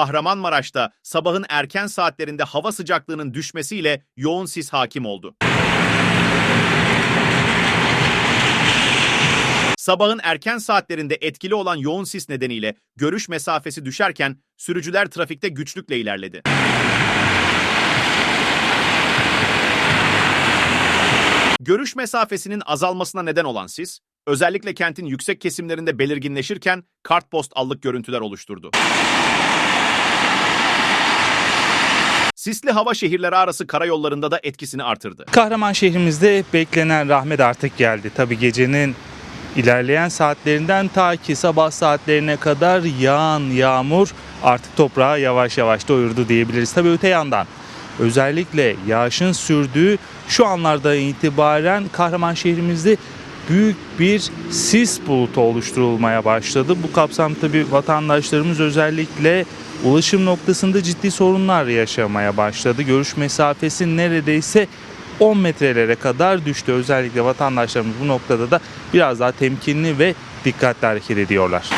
Kahramanmaraş'ta sabahın erken saatlerinde hava sıcaklığının düşmesiyle yoğun sis hakim oldu. Sabahın erken saatlerinde etkili olan yoğun sis nedeniyle görüş mesafesi düşerken sürücüler trafikte güçlükle ilerledi. Görüş mesafesinin azalmasına neden olan sis, özellikle kentin yüksek kesimlerinde belirginleşirken kartpost allık görüntüler oluşturdu. Sisli hava şehirleri arası karayollarında da etkisini artırdı. Kahraman şehrimizde beklenen rahmet artık geldi. Tabi gecenin ilerleyen saatlerinden ta ki sabah saatlerine kadar yağan yağmur artık toprağı yavaş yavaş doyurdu diyebiliriz. Tabi öte yandan özellikle yağışın sürdüğü şu anlarda itibaren Kahraman şehrimizde büyük bir sis bulutu oluşturulmaya başladı. Bu kapsam tabi vatandaşlarımız özellikle ulaşım noktasında ciddi sorunlar yaşamaya başladı. Görüş mesafesi neredeyse 10 metrelere kadar düştü. Özellikle vatandaşlarımız bu noktada da biraz daha temkinli ve dikkatli hareket ediyorlar.